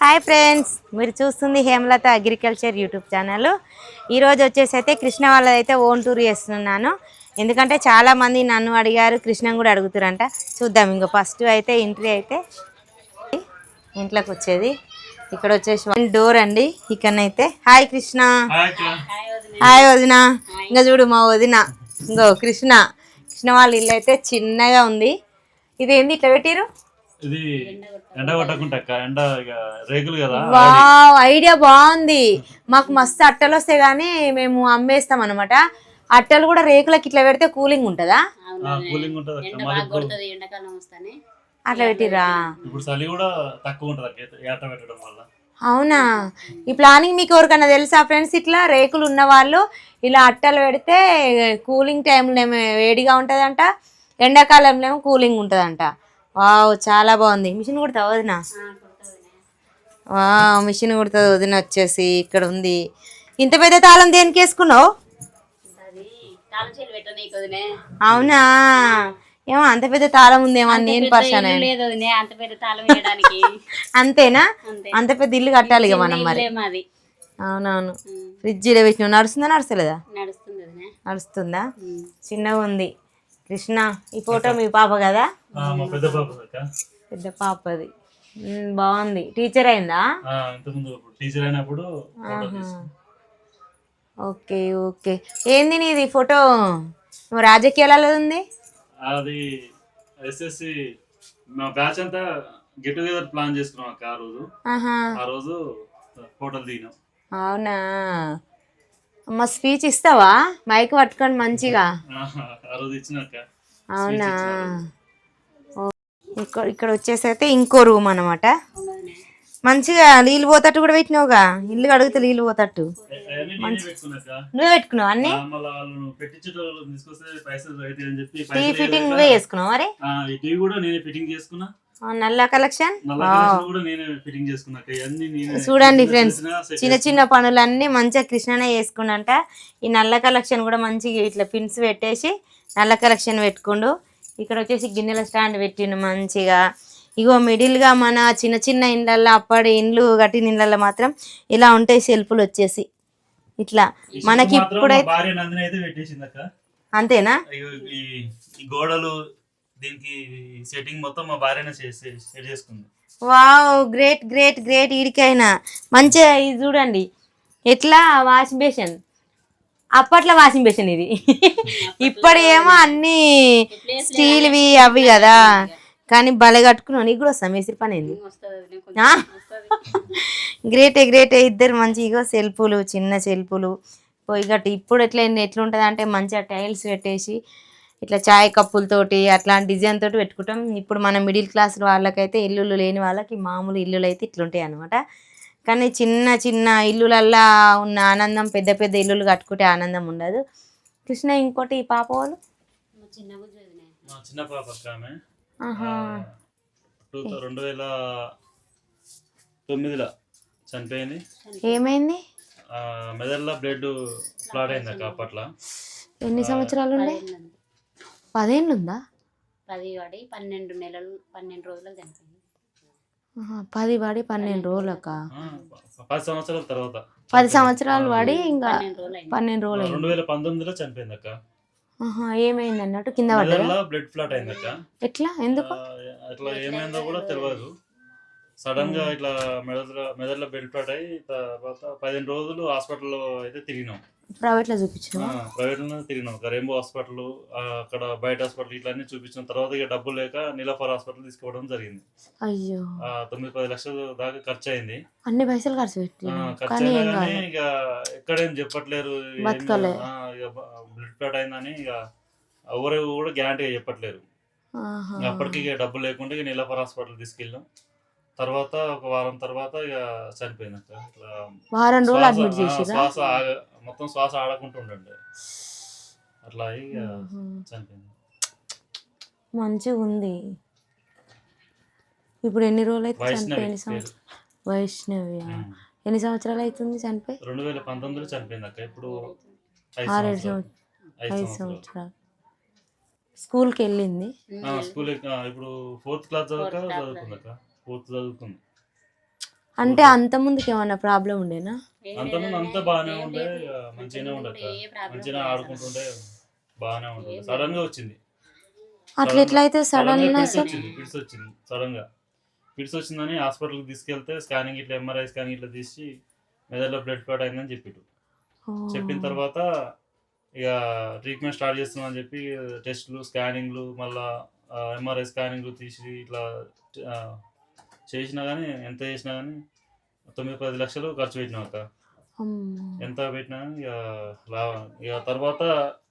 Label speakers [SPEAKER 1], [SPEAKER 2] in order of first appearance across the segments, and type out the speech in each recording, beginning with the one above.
[SPEAKER 1] Hi friends మీరు చూస్తుంది Hemalatha agriculture YouTube channel. ఈరోజు వచ్చేసి అయితే కృష్ణ వాళ్ళదైతే ఓన్ టూర్ చేస్తున్నాను. ఎందుకంటే చాలా మంది నన్ను అడిగారు కృష్ణ కూడా అడుగుతారంట. చూద్దాం ఇంకో ఫస్ట్ అయితే ఎంట్రీ అయితే ఇంట్లోకి వచ్చేది. ఇక్కడ వచ్చేసి డోర్ అండి. ఇక్కడనైతే. హాయ్ కృష్ణ. హాయ్ వదిన. ఇంకా చూడు మా వదిన. ఇంకో కృష్ణ. కృష్ణ వాళ్ళ ఇల్లు అయితే చిన్నగా ఉంది. ఇది ఏంది ఇట్లా పెట్టిరు
[SPEAKER 2] ఇది ఎండ ఎండ రేకులు కదా.
[SPEAKER 1] వావ్ ఐడియా బాగుంది. మాకు మస్తు అట్టలు వస్తాయి కానీ మేము అమ్మేస్తాం అనమాట అట్టలు కూడా రేకులకి ఇట్లా పెడితే కూలింగ్ ఉంటుందా?
[SPEAKER 2] కూలింగ్ ఉంటది
[SPEAKER 3] ఎండాకాలం వస్తానే.
[SPEAKER 1] అట్లా పెట్టిరా
[SPEAKER 2] ఇప్పుడు చలి కూడా తక్కువ ఉంటది ఏట- పెట్టడం వల్ల.
[SPEAKER 1] అవునా? ఈ ప్లానింగ్ మీకు ఎవరికైనా తెలుసా ఫ్రెండ్స్? ఇట్లా రేకులు ఉన్న వాళ్ళు ఇలా అట్టలు పెడితే కూలింగ్ టైంలో ఏమో వేడిగా ఉంటుందంట ఎండాకాలంలో ఏమో కూలింగ్ ఉంటుందంట. వావ్ చాలా బాగుంది. మిషన్ కుడతావు వదినా? మిషన్ కుడుతుంది వదిన వచ్చేసి ఇక్కడ ఉంది. ఇంత పెద్ద తాళం దేనికి వేసుకున్నావు? అవునా? ఏమో అంత పెద్ద తాళం ఉందేమో నేను
[SPEAKER 3] వేయడానికి.
[SPEAKER 1] అంతేనా?
[SPEAKER 3] అంతే.
[SPEAKER 1] పెద్ద ఇల్లు కట్టాలి ఇక మనం మరి. అవునవును. ఫ్రిడ్జ్లో పెట్టిన నడుస్తుందా నడుస్తలేదా?
[SPEAKER 3] నడుస్తుంది.
[SPEAKER 1] చిన్నగా ఉంది. కృష్ణ ఈ ఫోటో మీ పాప కదా?
[SPEAKER 2] పెద్ద పాప అక్క.
[SPEAKER 1] పెద్ద పాపది. ఉమ్, బాగుంది. టీచర్ అయిందా?
[SPEAKER 2] టీచర్ అయినప్పుడు
[SPEAKER 1] ఓకే ఓకే. ఏంది నీది ఫోటో? నువ్వు రాజకీయాలలో ఉంది?
[SPEAKER 2] అది ఎస్ఎస్సి మా బ్యాచ్ అంతా గెట్ టుగెదర్ ప్లాన్ చేసుకున్నాం ఆ రోజు. ఆ రోజు ఫోటోలు దిగినాం.
[SPEAKER 1] అవునా? అమ్మ స్పీచ్ ఇస్తావా? మైక్ పట్టుకొని మంచిగా. అవునా? ఇక్కడ ఇక్కడ వచ్చేసి అయితే ఇంకో రూమ్ అనమాట. మంచిగా నీళ్ళు పోతట్టు కూడా పెట్టినావుగా? ఇల్లు అడిగితే నీళ్ళు పోతట్టు. నువ్వే పెట్టుకున్నావు అన్ని? టీ ఫిట్టింగ్ నువ్వే చేసుకున్నావు మరి?
[SPEAKER 2] ఆ, ఈ టీవీ కూడా నేనే ఫిట్టింగ్ చేసుకున్నా.
[SPEAKER 1] నల్ల కలెక్షన్? చూడండి ఫ్రెండ్స్
[SPEAKER 2] చిన్న
[SPEAKER 1] చిన్న పనులన్నీ మంచిగా కృష్ణనే చేసుకున్నంట. ఈ నల్ల కలెక్షన్ కూడా మంచిగా ఇట్లా పిన్స్ పెట్టేసి నల్ల కలెక్షన్ పెట్టుకుండు. ఇక్కడ వచ్చేసి గిన్నెల స్టాండ్ పెట్టిండు మంచిగా. ఇగో మిడిల్గా మన చిన్న చిన్న ఇండ్లల్లో అప్పటి ఇండ్లు కట్టిన ఇండ్లల్లో మాత్రం ఇలా ఉంటాయి సెల్ఫ్లు వచ్చేసి. ఇట్లా మనకి ఇప్పుడైతే అంతేనా?
[SPEAKER 2] గోడలు దీనికి సెట్టింగ్ మొత్తం మా భార్యనే సెట్ చేసుకుంది.
[SPEAKER 1] వావ్ గ్రేట్ గ్రేట్ గ్రేట్ ఈడికైనా. మంచిగా ఇది చూడండి. ఎట్లా వాషింగ్ బేషన్? అప్పట్లో వాషింగ్ బేషన్ ఇది. ఇప్పుడు ఏమో అన్ని స్టీల్వి అవి కదా. కానీ భలే కట్టుకున్నావు. నీకు కూడా వస్తాం మేసిరి పని ఏంది?
[SPEAKER 3] వస్తుంది వదినే
[SPEAKER 1] ఆ?
[SPEAKER 3] కొంచెం వస్తుంది.
[SPEAKER 1] గ్రేటే గ్రేటే. ఇద్దరు మంచి ఇగో సెల్ఫులు చిన్న సెల్ఫులు. పోయి గట్టి ఇప్పుడు ఎట్లా ఎట్లుంటుంది అంటే మంచిగా టైల్స్ పెట్టేసి ఇట్లా చాయ్ కప్పులతోటి అట్లాంటి డిజైన్ తోటి పెట్టుకుంటాం. ఇప్పుడు మన మిడిల్ క్లాస్ వాళ్ళకైతే ఇల్లులు లేని వాళ్ళకి మామూలు ఇల్లులు అయితే ఇట్లుంటాయి అనమాట కానీ చిన్న చిన్న ఇల్లులల్లా ఉన్న ఆనందం పెద్ద పెద్ద ఇల్లులు కట్టుకుంటే ఆనందం ఉండదు. కృష్ణ ఇంకోటి ఈ పాప వాళ్ళు?
[SPEAKER 3] చిన్న
[SPEAKER 2] పాప రెండు వేల తొమ్మిదిలో చనిపోయింది.
[SPEAKER 1] ఏమైంది?
[SPEAKER 2] ఆ, మెదడులో బ్లడ్ ఫ్లాట్ అయింది అక్క అప్పట్లో.
[SPEAKER 1] ఎన్ని సంవత్సరాలు ఉండే. పదేళ్ళు ఉందా
[SPEAKER 3] పది వాడి పన్నెండు నెలలు పన్నెండు రోజులకు చనిపోయింది.
[SPEAKER 1] ఆహా, పది వాడి పన్నెండు రోజులకా?
[SPEAKER 2] ఆ, పది సంవత్సరాల తర్వాత.
[SPEAKER 1] పది సంవత్సరాలు వాడి ఇంకా
[SPEAKER 3] పన్నెండు రోజులు
[SPEAKER 1] రోజులు
[SPEAKER 2] రెండు వేల పంతొమ్మిదిలో చనిపోయింది అక్క
[SPEAKER 1] ఏమైంది అన్నట్టు కింద పడ్డా
[SPEAKER 2] బ్లడ్ ఫ్లాట్ అయింది అక్క
[SPEAKER 1] ఎట్లా? ఎందుకు?
[SPEAKER 2] అట్లా ఏమైందో కూడా తెలియదు. సడన్గా ఇట్లా మెదడులో మెదడులో బెల్ట్ అయ్యి తర్వాత పదిహేను రోజులు హాస్పిటల్లో అయితే తిరిగినాం.
[SPEAKER 1] ప్రైవేట్లో చూపించిన
[SPEAKER 2] ప్రైవేట్లో తిరిగినాం. రెయిన్బో హాస్పిటల్ అక్కడ బయట హాస్పిటల్ ఇట్లా అన్ని చూపించిన. తర్వాత ఇక డబ్బులు లేక నీలఫర్ హాస్పిటల్ తీసుకోవడం జరిగింది.
[SPEAKER 1] అయ్యో.
[SPEAKER 2] ఆ, తొమ్మిది పది లక్షల దాకా ఖర్చు అయింది
[SPEAKER 1] అన్ని పైసలు ఖర్చు
[SPEAKER 2] ఖర్చు
[SPEAKER 1] కానీ
[SPEAKER 2] ఇక ఎక్కడేం చెప్పట్లేరు. బ్లడ్ ఫ్లాట్ అయిందని ఇక ఎవరు కూడా గ్యారంటీగా చెప్పట్లేరు. అప్పటికి డబ్బులు లేకుండా నీలఫర్ హాస్పిటల్ తీసుకెళ్ళాం తర్వాత ఒక వారం తర్వాత ఇక చనిపోయింది అక్క ఇట్లా
[SPEAKER 1] వారం రోజులు
[SPEAKER 2] శ్వాస-
[SPEAKER 1] అడ్మిట్
[SPEAKER 2] ఆ,
[SPEAKER 1] చేసిరా
[SPEAKER 2] శ్వాస ఆగ- మొత్తం శ్వాస ఆడకుండా ఉండండి. అట్లా అయ్యి ఇక చనిపోయింది.
[SPEAKER 1] మంచిగా ఉంది ఇప్పుడు ఎన్ని రోజులు అయితే
[SPEAKER 2] వైష్ణవి
[SPEAKER 1] చనిపోయి ఎన్ని
[SPEAKER 2] పేరు.
[SPEAKER 1] సంవత్సరాలు వైష్ణవి
[SPEAKER 2] ఉమ్.
[SPEAKER 1] ఎన్ని సంవత్సరాలు అవుతుంది చనిపోయి?
[SPEAKER 2] రెండు వేల పంతొమ్మిదిలో చనిపోయింది అక్క ఇప్పుడు ఐదు
[SPEAKER 1] ఆరేడు
[SPEAKER 2] సంవత్సరాలు. ఐదు
[SPEAKER 1] ఐదు
[SPEAKER 2] సంవత్సరాలు.
[SPEAKER 1] సంవత్సరాలు. స్కూల్కి వెళ్ళింది
[SPEAKER 2] ఆ, స్కూల్ ఇప్పుడు ఫోర్త్ క్లాస్ చదువుక చదువుకుంది అక్క ఫోర్త్ చదువుకుంది
[SPEAKER 1] అంటే అంత ముందుకి ఏమన్నా ప్రాబ్లం ఉండేనా?
[SPEAKER 2] అంతకుముందు అంతా బాగానే ఉండే ఇక మంచిగానే ఉండదు మంచిగా ఆడుకుంటుండే బాగానే ఉంటుంది సడన్గా వచ్చింది.
[SPEAKER 1] అట్లా ఎట్లా అయితే సడన్గా
[SPEAKER 2] వచ్చింది పిడిస్ వచ్చింది సడన్గా. పిడిస్ వచ్చిందని హాస్పిటల్కి తీసుకెళ్తే స్కానింగ్ ఇట్లా ఎంఆర్ఐ స్కానింగ్ ఇట్లా తీసి మెదడులో బ్లడ్ క్లాట్ అయిందని చెప్పిట్టు. చెప్పిన తర్వాత ఇక ట్రీట్మెంట్ స్టార్ట్ చేస్తున్నాం అని చెప్పి టెస్ట్లు స్కానింగ్లు మళ్ళా ఎంఆర్ఐ స్కానింగ్లు తీసి ఇట్లా చేసినా కానీ ఎంత చేసినా కానీ తొమ్మిది పది లక్షలు ఖర్చు పెట్టినాం అక్క. ఎంత పెట్టినా ఇక లా ఇక తర్వాత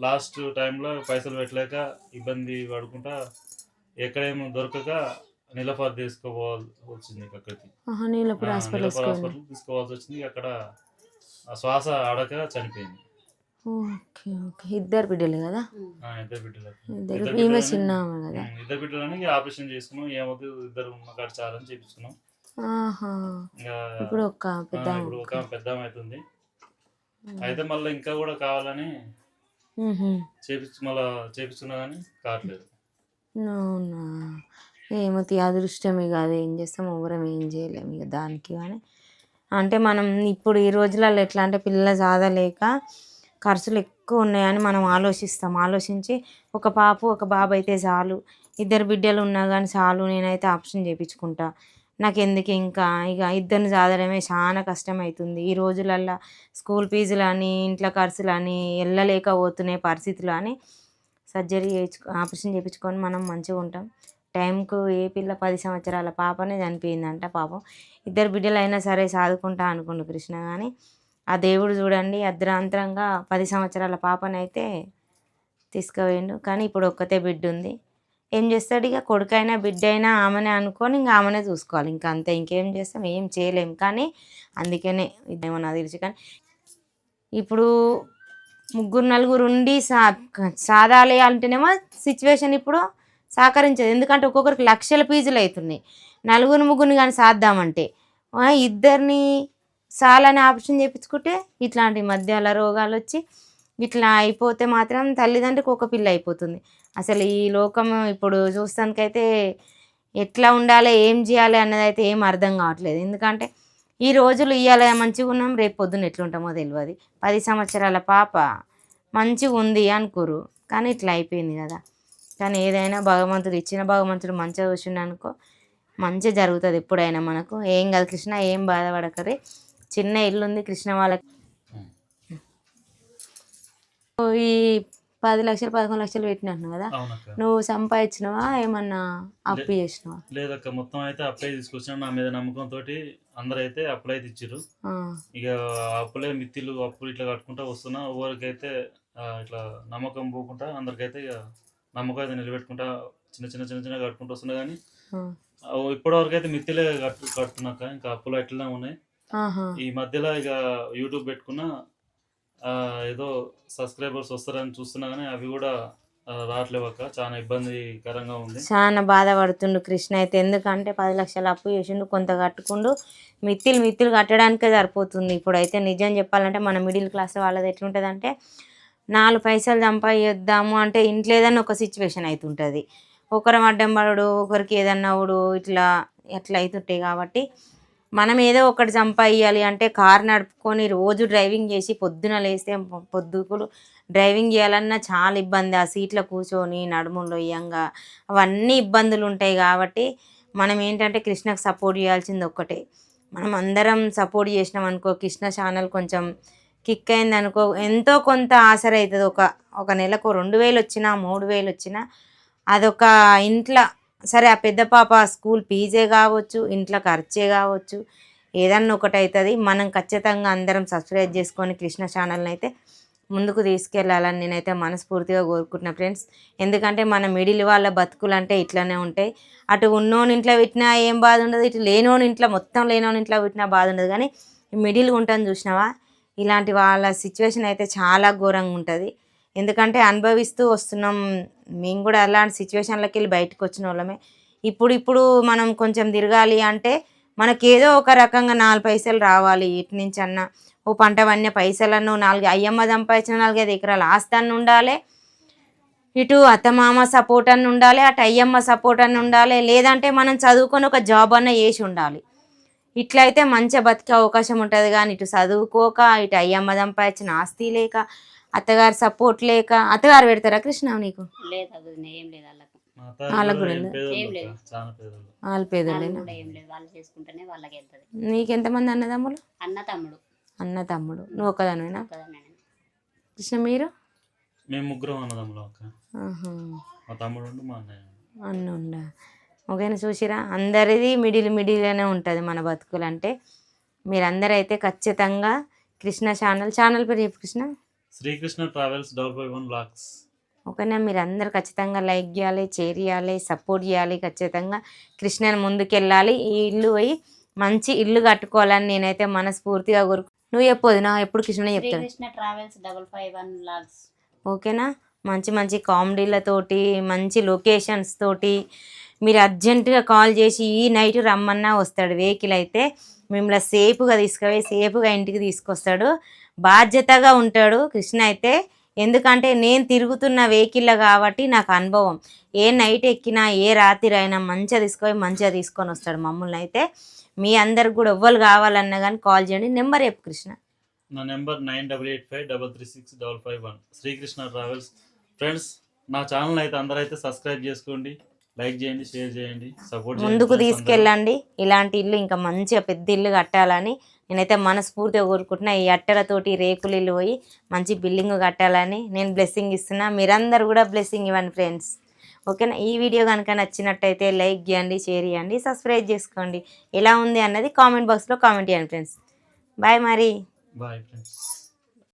[SPEAKER 2] లాస్ట్ టైంలో పైసలు పెట్టలేక ఇబ్బంది పడుకుంటా ఎక్కడేమో దొరకక నిలఫర్ తీసుకోవాలి వచ్చింది అక్కడికి.
[SPEAKER 1] నీళ్ళపూర్
[SPEAKER 2] ఆ,
[SPEAKER 1] హాస్పిటల్
[SPEAKER 2] తీసుకోవాల్సి వచ్చింది. అక్కడ ఆ శ్వాస ఆడక చనిపోయింది.
[SPEAKER 1] Okay okay. ఇద్దరు బిడ్డలు కదా?
[SPEAKER 2] ఇద్దరు బిడ్డలు.
[SPEAKER 1] ఈమె చిన్న కదా?
[SPEAKER 2] ఇద్దరు బిడ్డలని ఆపరేషన్ చేసుకున్నాం. ఏమవుతుంది ఇద్దరు ఉన్న కాడ చాలని చేపించుకున్నాం.
[SPEAKER 1] ఇప్పుడు ఒక పెద్ద
[SPEAKER 2] ఇప్పుడు ఒక పెద్ద అవుతుంది అయితే మళ్ళీ ఇంకా కూడా కావాలని చేపించు మళ్ళీ చేపించుకున్నా కానీ కావట్లేదు.
[SPEAKER 1] అవునా? ఏమో అదృష్టం ఇక అది ఏం చేస్తాం? ఎవరం ఏం చేయలేము ఇక దానికి కానీ అంటే మనం ఇప్పుడు ఈ రోజులలో ఎట్లా అంటే పిల్లల సాధలేక ఖర్చులు ఎక్కువ ఉన్నాయని మనం ఆలోచిస్తాం. ఆలోచించి ఒక పాప ఒక బాబు అయితే చాలు. ఇద్దరు బిడ్డలు ఉన్నా కానీ చాలు నేనైతే ఆప్షన్ చేయించుకుంటా నాకు ఎందుకు ఇంకా? ఇక ఇద్దరిని సాధడమే చాలా కష్టమవుతుంది ఈ రోజులల్లో స్కూల్ ఫీజులు అని ఇంట్లో ఖర్చులు అని వెళ్ళలేకపోతున్నాయి పరిస్థితులు అని సర్జరీ చేయించుకో ఆపరేషన్ చేయించుకొని మనం మంచిగా ఉంటాం. టైంకు ఏ పిల్ల పది సంవత్సరాల పాపనే చనిపోయిందంట పాపం. ఇద్దరు బిడ్డలు అయినా సరే సాదుకుంటా అనుకుండు కృష్ణ. కానీ ఆ దేవుడు చూడండి అద్రాంతరంగా పది సంవత్సరాల పాపనైతే తీసుకుపోయిండు. కానీ ఇప్పుడు ఒక్కతే బిడ్డ ఉంది ఏం చేస్తాడు? ఇక కొడుకైనా బిడ్డ అయినా ఆమెనే అనుకొని ఇంకా ఆమెనే చూసుకోవాలి. ఇంకా అంతే ఇంకేం చేస్తాం? ఏం చేయలేం. కానీ అందుకనే ఇదేమో నాకు తెలిసి. కానీ ఇప్పుడు ముగ్గురు నలుగురు ఉండి సా సాధాలి అంటేనేమో సిచ్యువేషన్ ఇప్పుడు సహకరించదు. ఎందుకంటే ఒక్కొక్కరికి లక్షల ఫీజులు అవుతున్నాయి. నలుగురు ముగ్గురిని కానీ సాద్దామంటే ఇద్దరిని సాలని ఆపరేషన్ చేయించుకుంటే ఇట్లాంటి మధ్యాహ్న రోగాలు వచ్చి ఇట్లా అయిపోతే మాత్రం తల్లిదండ్రికి ఒక పిల్ల అయిపోతుంది. అసలు ఈ లోకం ఇప్పుడు చూస్తానికైతే ఎట్లా ఉండాలి ఏం చేయాలి అన్నది అయితే ఏం అర్థం కావట్లేదు. ఎందుకంటే ఈ రోజులు ఇవాళ మంచిగా ఉన్నాం రేపు పొద్దున్న ఎట్లుంటామో తెలియదు పది సంవత్సరాల పాప మంచిగా ఉంది అనుకోరు కానీ ఇట్లా అయిపోయింది కదా. కానీ ఏదైనా భగవంతుడు ఇచ్చిన భగవంతుడు మంచిగా చూసిండు అనుకో మంచిగా జరుగుతుంది ఎప్పుడైనా మనకు. ఏం కాదు కృష్ణ ఏం బాధపడకరి చిన్న ఇల్లు ఉంది కృష్ణ వాళ్ళకి. ఈ పది లక్షలు పదకొండు లక్షలు పెట్టినట్టు కదా.
[SPEAKER 2] అవునక్క.
[SPEAKER 1] నువ్వు సంపాదించినవా? ఏమన్నా అప్పు చేసినవా?
[SPEAKER 2] లేదక్క మొత్తం అయితే అప్లై తీసుకొచ్చాను. నా మీద నమ్మకంతో అందరూ అయితే అప్లై ఇచ్చారు ఇక అప్పులే మిత్తిలు అప్పులు ఇట్లా కట్టుకుంటా వస్తున్నా. ఎవరికైతే ఇట్లా నమ్మకం పోకుండా అందరికైతే ఇక నమ్మకం అయితే నిలబెట్టుకుంటా చిన్న చిన్న చిన్న చిన్న కట్టుకుంటూ వస్తున్నా. కానీ. ఇప్పటి వరకు అయితే మిత్తిలే కట్టు కడుతున్నాక ఇంకా అప్పులు అట్లనే ఉన్నాయి. ఈ మధ్యలో ఇక యూట్యూబ్ పెట్టుకున్నా ఏదో సబ్స్క్రైబర్స్ వస్తారని చూస్తున్నా కానీ అవి కూడా రావట్లేవు అక్క చాలా ఇబ్బందికరంగా ఉంది.
[SPEAKER 1] చాలా బాధపడుతుండు కృష్ణ. అయితే ఎందుకంటే పది లక్షలు అప్పు చేసిండు కొంత కట్టుకుండు. మిత్తిలు మిత్తిలు కట్టడానికే సరిపోతుంది. ఇప్పుడైతే నిజం చెప్పాలంటే మన మిడిల్ క్లాస్ వాళ్ళది ఎట్లుంటుందంటే నాలుగు పైసలు సంపాదిద్దాము అంటే ఇంట్లో ఏదన్నా ఒక సిచ్యువేషన్ అవుతుంటుంది ఒకరు అడ్డం పడడు ఒకరికి ఏదన్నా అవుడు ఇట్లా ఎట్లా అవుతుంటాయి కాబట్టి మనం ఏదో ఒకటి సంపాదించాలి అంటే కార్ నడుపుకొని రోజు డ్రైవింగ్ చేసి పొద్దున లేస్తే పొద్దుకులు డ్రైవింగ్ చేయాలన్నా చాలా ఇబ్బంది. ఆ సీట్లో కూర్చొని నడుములో ఇయ్యంగా అవన్నీ ఇబ్బందులు ఉంటాయి కాబట్టి మనం ఏంటంటే కృష్ణకు సపోర్ట్ చేయాల్సింది ఒక్కటే. మనం అందరం సపోర్ట్ చేసినాం అనుకో కృష్ణ ఛానల్ కొంచెం కిక్ అయింది అనుకో ఎంతో కొంత ఆసర అవుతుంది ఒక ఒక నెలకు రెండు వేలు వచ్చినా మూడు వేలు వచ్చినా అదొక ఇంట్లో సరే ఆ పెద్ద పాప స్కూల్ ఫీజే కావచ్చు ఇంట్లో ఖర్చే కావచ్చు ఏదన్నా ఒకటి అవుతుంది మనం ఖచ్చితంగా అందరం సబ్స్క్రైబ్ చేసుకొని కృష్ణ ఛానల్ని అయితే ముందుకు తీసుకెళ్ళాలని నేనైతే మనస్ఫూర్తిగా కోరుకుంటున్నా ఫ్రెండ్స్. ఎందుకంటే మన మిడిల్ వాళ్ళ బతుకులు అంటే ఇట్లానే ఉంటాయి. అటు ఉన్నోని ఇంట్లో పెట్టినా ఏం బాధ ఉండదు ఇటు లేనోని ఇంట్లో మొత్తం లేనోని ఇంట్లో పెట్టినా బాధ ఉండదు. కానీ మిడిల్ ఉంటుంది చూసినావా? ఇలాంటి వాళ్ళ సిచ్యువేషన్ అయితే చాలా ఘోరంగా ఉంటుంది. ఎందుకంటే అనుభవిస్తూ వస్తున్నాం. మేము కూడా అలాంటి సిచ్యువేషన్లకి వెళ్ళి బయటకు వచ్చిన వాళ్ళమే. ఇప్పుడు ఇప్పుడు మనం కొంచెం తిరగాలి అంటే మనకి ఏదో ఒక రకంగా నాలుగు పైసలు రావాలి ఇటు నుంచి అన్న ఓ పంట పడిన పైసలను నాలుగు అయ్యమ్మ సంపాదించిన నాలుగైదు ఎకరాలు ఆస్తి ఉండాలి. ఇటు అత్తమామ సపోర్ట్ అని ఉండాలి అటు అయ్యమ్మ సపోర్ట్ అని ఉండాలి. లేదంటే మనం చదువుకొని ఒక జాబ్ అన్న చేసి ఉండాలి. ఇట్లా అయితే మంచిగా బతికే అవకాశం ఉంటుంది కానీ ఇటు చదువుకోక ఇటు అయ్యమ్మ సంపాదించిన ఆస్తి లేక అత్తగారి సపోర్ట్ లేక అత్తగారు పెడతారా కృష్ణ నీకు?
[SPEAKER 3] లేదు అది ఏం లేదు వాళ్ళకు.
[SPEAKER 2] మా అత్తగారు
[SPEAKER 1] వాళ్ళకు
[SPEAKER 2] కూడా
[SPEAKER 1] కూడా
[SPEAKER 2] ఏం
[SPEAKER 1] ఉందా?
[SPEAKER 2] పేదోళ్ళు
[SPEAKER 3] ఏం లేదు.
[SPEAKER 2] అక్క, చాలా పేదోళ్ళు.
[SPEAKER 1] వాళ్ళ
[SPEAKER 3] వాళ్ళు
[SPEAKER 1] పేదోళ్ళేనా
[SPEAKER 3] కూడా ఏం లేదు. వాళ్ళు చేసుకుంటేనే వాళ్ళకి వెళ్తుంది.
[SPEAKER 1] నీకెంతమంది అన్నదమ్ములు?
[SPEAKER 3] అన్న తమ్ముడు
[SPEAKER 1] అన్న తమ్ముడు నువ్వు ఒక్కదానివేనా?
[SPEAKER 3] ఒక్కదాన్నే.
[SPEAKER 1] కృష్ణ మీరు?
[SPEAKER 2] మేము ముగ్గురం అన్నదమ్ములం అక్క.
[SPEAKER 1] ఆహా.
[SPEAKER 2] మా తమ్ముడు ఉండు మా అన్నయ్య ఉండు.
[SPEAKER 1] అన్నుండా. ఓకేనా చూసిరా? అందరిది మిడిల్ మిడిల్లోనే ఉంటుంది మన బతుకులు అంటే మీరందరూ అయితే ఖచ్చితంగా కృష్ణ ఛానల్ ఛానల్ పేరు చెప్పు Krishna.
[SPEAKER 2] Srikrishna travels double five one lakhs.
[SPEAKER 1] ఓకేనా మీరు అందరు ఖచ్చితంగా లైక్ చేయాలి షేర్ చేయాలి సపోర్ట్ చేయాలి ఖచ్చితంగా కృష్ణని ముందుకెళ్ళాలి. ఈ ఇల్లు పోయి మంచి ఇల్లు కట్టుకోవాలని నేనైతే మనస్ఫూర్తిగా కోరుకు నువ్వు చెప్పొద్దు నా ఎప్పుడు కృష్ణ చెప్తాడు?
[SPEAKER 3] Srikrishna travels double five one
[SPEAKER 1] ఓకేనా మంచి మంచి కామెడీలతోటి మంచి లొకేషన్స్ తోటి మీరు అర్జెంటుగా కాల్ చేసి ఈ నైట్ రమ్మన్నా వస్తాడు. వెహికల్ అయితే మిమ్మల్ని సేఫ్గా తీసుకుపోయి సేఫ్గా ఇంటికి తీసుకొస్తాడు. బాధ్యతగా ఉంటాడు కృష్ణ అయితే. ఎందుకంటే నేను తిరుగుతున్న వెహికల్లో కాబట్టి నాకు అనుభవం. ఏ నైట్ ఎక్కినా ఏ రాత్రి అయినా మంచిగా తీసుకొని మంచిగా తీసుకొని వస్తాడు మమ్మల్ని అయితే. మీ అందరికి కూడా ఎవ్వరు కావాలన్నా కానీ కాల్ చేయండి. నెంబర్ చెప్పు కృష్ణ.
[SPEAKER 2] నా number nine double eight five double three six double five one. Srikrishna travels. Friends నా ఛానల్ అయితే అందరూ అయితే సబ్స్క్రైబ్ చేసుకోండి. లైక్ చేయండి షేర్ చేయండి. సపోర్ట్
[SPEAKER 1] ముందుకు తీసుకెళ్ళండి. ఇలాంటి ఇల్లు ఇంకా మంచిగా పెద్ద ఇల్లు కట్టాలని నేనైతే మనస్ఫూర్తిగా కోరుకుంటున్నా ఈ అట్టలతోటి రేకులు పోయి మంచి బిల్డింగ్ కట్టాలని నేను బ్లెస్సింగ్ ఇస్తున్నా. మీరందరూ కూడా బ్లెస్సింగ్ ఇవ్వండి ఫ్రెండ్స్ ఓకేనా? ఈ వీడియో కనుక నచ్చినట్టయితే లైక్ చేయండి షేర్ చేయండి సబ్స్క్రైబ్ చేసుకోండి. ఎలా ఉంది అన్నది కామెంట్ బాక్స్లో కామెంట్ చేయండి ఫ్రెండ్స్ బాయ్ మరి.
[SPEAKER 2] Bye friends